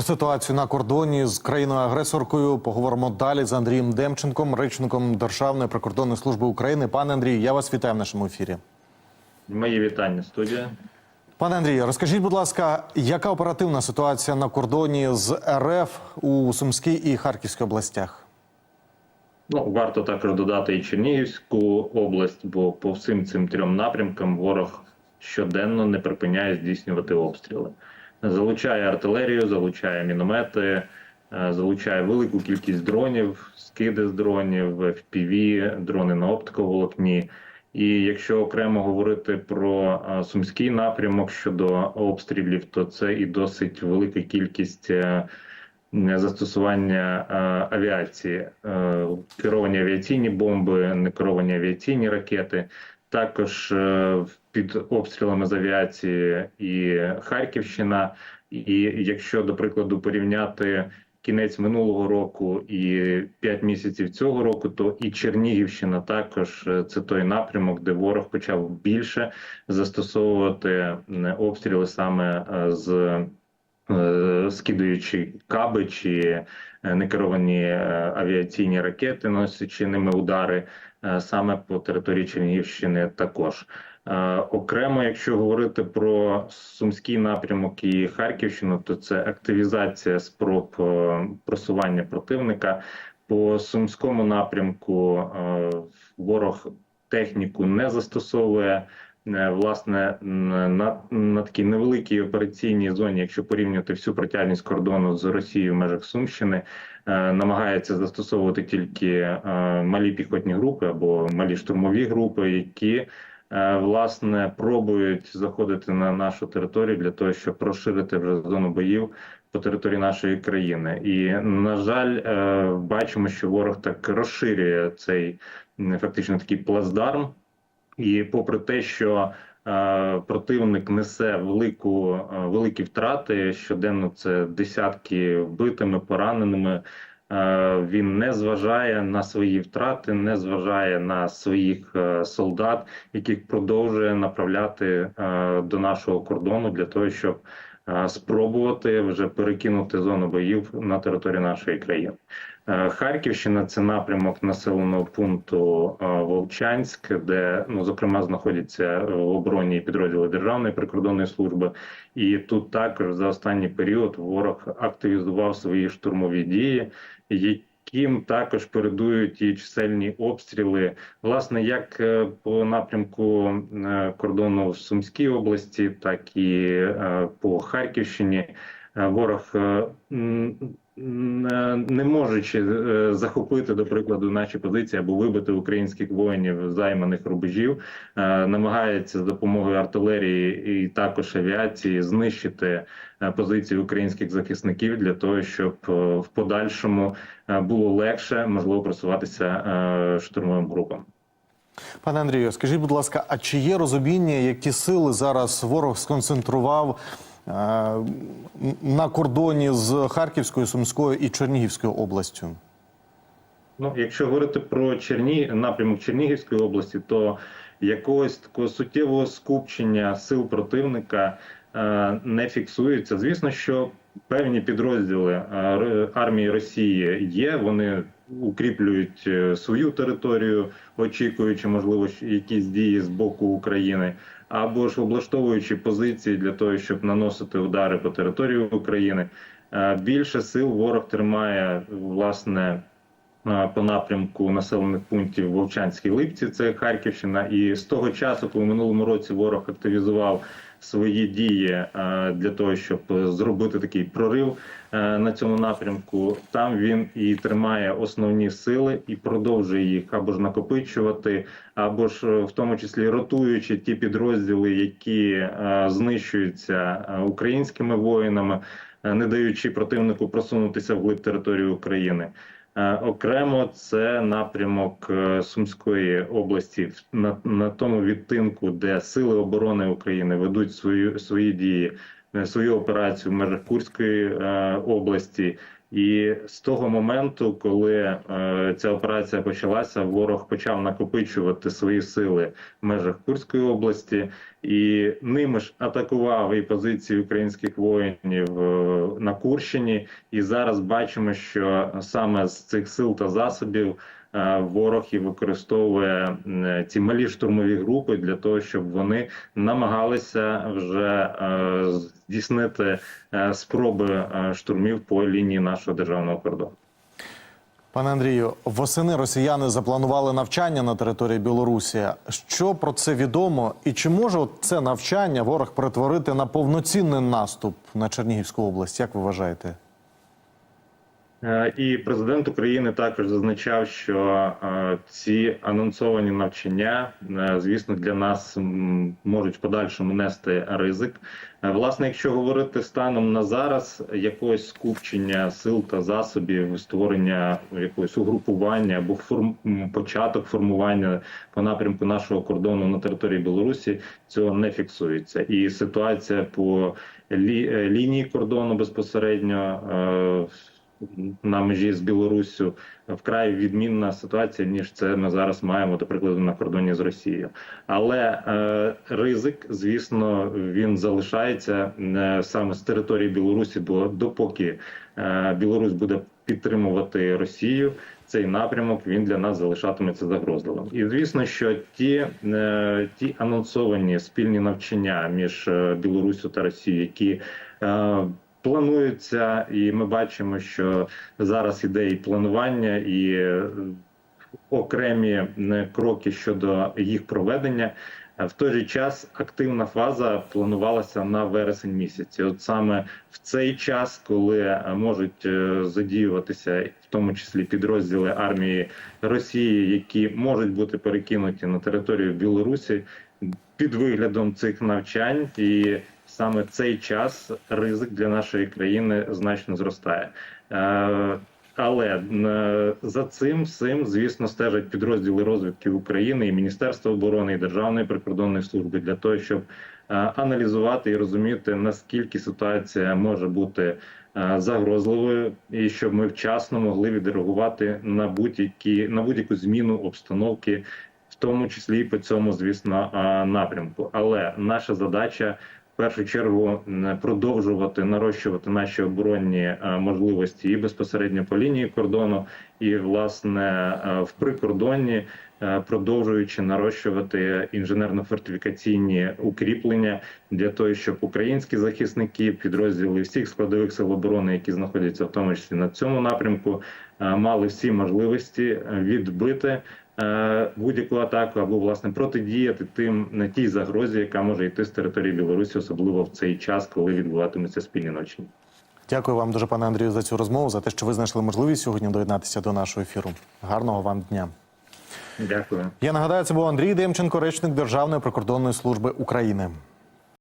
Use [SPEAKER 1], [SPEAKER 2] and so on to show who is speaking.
[SPEAKER 1] Про ситуацію на кордоні з країною-агресоркою поговоримо далі з Андрієм Демченком, речником Державної прикордонної служби України. Пане Андрію, я вас вітаю в нашому ефірі.
[SPEAKER 2] Мої вітання, студія.
[SPEAKER 1] Пане Андрію, розкажіть, будь ласка, яка оперативна ситуація на кордоні з РФ у Сумській і Харківській областях?
[SPEAKER 2] Ну, варто також додати і Чернігівську область, бо по всім цим трьом напрямкам ворог щоденно не припиняє здійснювати обстріли. Залучає артилерію, залучає міномети, е, залучає велику кількість дронів, скиди з дронів, FPV, дрони на оптиковолокні. І якщо окремо говорити про е, сумський напрямок щодо обстрілів, то це і досить велика кількість. е, застосування авіації, керовані авіаційні бомби, некеровані авіаційні ракети. Також е, під обстрілами з авіації і Харківщина. І якщо до прикладу порівняти кінець минулого року і 5 місяців цього року, то і Чернігівщина також е, це той напрямок, де ворог почав більше застосовувати обстріли саме е, з е, скидуючи каби чи е, некеровані е, авіаційні ракети, носячи ними удари е, саме по території Чернігівщини також. Е, Окремо, якщо говорити про сумський напрямок і Харківщину, то це активізація спроб е, просування противника. По сумському напрямку е, ворог техніку не застосовує. Е, Власне, на, на такій невеликій операційній зоні, якщо порівнювати всю протяжність кордону з Росією в межах Сумщини, е, намагається застосовувати тільки е, малі піхотні групи або малі штурмові групи, які власне пробують заходити на нашу територію для того, щоб розширити вже зону боїв по території нашої країни. І на жаль, бачимо, що ворог так розширює цей фактично такий плацдарм. І попри те, що е, противник несе велику е, великі втрати щоденно, це десятки вбитими, пораненими. е, Він не зважає на свої втрати, не зважає на своїх солдат, яких продовжує направляти до нашого кордону для того, щоб спробувати вже перекинути зону боїв на територію нашої країни. Е, Харківщина це напрямок населеного пункту е, Вовчанськ, де ну зокрема знаходяться в обороні підрозділи Державної прикордонної служби, і тут також за останній період ворог активізував свої штурмові дії, яким також передують і чисельні обстріли, власне, як е, по напрямку е, кордону в Сумській області, так і е, по Харківщині. Е, Ворог е, е, не можучи е, захопити, до прикладу, наші позиції або вибити українських воїнів займаних рубежів, е, намагається з допомогою артилерії і також авіації знищити е, позиції українських захисників для того, щоб е, в подальшому е, було легше можливо просуватися е, штурмовим групам.
[SPEAKER 1] Пане Андрію, скажіть, будь ласка, а чи є розуміння, які сили зараз ворог сконцентрував е, на кордоні з Харківською, Сумською і Чернігівською областю?
[SPEAKER 2] Ну, якщо говорити про Черні... напрямок Чернігівської області, то якогось такого суттєвого скупчення сил противника е, не фіксується. Звісно, що певні підрозділи е, армії Росії є. Вони укріплюють е, свою територію, очікуючи, можливо, якісь дії з боку України, або ж облаштовуючи позиції для того, щоб наносити удари по території України. Е, Більше сил ворог тримає власне е, по напрямку населених пунктів Вовчанській Липці, це Харківщина. І з того часу, коли минулому році ворог активізував свої дії е, для того, щоб зробити такий прорив е, на цьому напрямку, там він і тримає основні сили і продовжує їх або ж накопичувати, або ж е, в тому числі ротуючи ті підрозділи, які знищуються українськими воїнами, не даючи противнику просунутися вглиб території України. Е, Окремо це напрямок е, Сумської області на, на тому відтинку, де сили оборони України ведуть свою свої дії, е, свою операцію в межах області. І з того моменту, коли е, ця операція почалася, ворог почав накопичувати свої сили в межах Курської області, і ними ж атакував і позиції українських воїнів е, на Курщині. І зараз бачимо, що саме з цих сил та засобів ворог і використовує ці малі штурмові групи для того, щоб вони намагалися вже е, здійснити е, спроби е, штурмів по лінії нашого державного кордону.
[SPEAKER 1] Пане Андрію, восени росіяни запланували навчання на території Білорусі. Що про це відомо? І чи може це навчання ворог перетворити на повноцінний наступ на Чернігівську область? Як ви вважаєте?
[SPEAKER 2] Е, І президент України також зазначав, що е, ці анонсовані навчання, е, звісно, для нас можуть в подальшому нести ризик. Власне, якщо говорити станом на зараз, якогось скупчення сил та засобів, створення якогось угрупування або форм початок формування по напрямку нашого кордону на території Білорусі, цього не фіксується. І ситуація по лі, лінії кордону безпосередньо. На межі з Білоруссю вкрай відмінна ситуація, ніж це ми зараз маємо, до прикладу, на кордоні з Росією. Але е, ризик, звісно, він залишається е, саме з території Білорусі, бо допоки е, Білорусь буде підтримувати Росію. Цей напрямок він для нас залишатиметься загрозливим. І звісно, що ті, е, ті анонсовані спільні навчання між е, Білоруссю та Росією, які е, плануються, і ми бачимо, що зараз іде і планування, і е, окремі е, кроки щодо їх проведення. Е, В той же час активна фаза планувалася на вересень місяці. От саме в цей час, коли можуть задіюватися, в тому числі підрозділи армії Росії, які можуть бути перекинуті на територію Білорусі під виглядом цих навчань, і саме цей час ризик для нашої країни значно зростає. Е, але е, за цим всім, звісно, стежать підрозділи розвідки України і Міністерства оборони і Державної прикордонної служби для того, щоб е, аналізувати і розуміти наскільки ситуація може бути загрозливою, і щоб ми вчасно могли відреагувати на будь-які на будь-яку зміну обстановки, в тому числі і по цьому, звісно, напрямку. Але наша задача першу чергу продовжувати нарощувати наші оборонні е, можливості і безпосередньо по лінії кордону, і власне е, в прикордонні, е, продовжуючи нарощувати інженерно-фортифікаційні укріплення для того, щоб українські захисники, підрозділи всіх складових сил оборони, які знаходяться в тому числі на цьому напрямку, мали всі можливості відбити будь-яку атаку або власне протидіяти тим на тій загрозі, яка може йти з території Білорусі, особливо в цей час, коли відбуватимуться спільні ночі.
[SPEAKER 1] Дякую вам дуже, пане Андрію, за цю розмову, за те, що ви знайшли можливість сьогодні доєднатися до нашого ефіру. Гарного вам дня.
[SPEAKER 2] Дякую.
[SPEAKER 1] Я нагадаю, це був Андрій Демченко, речник Державної прикордонної служби України.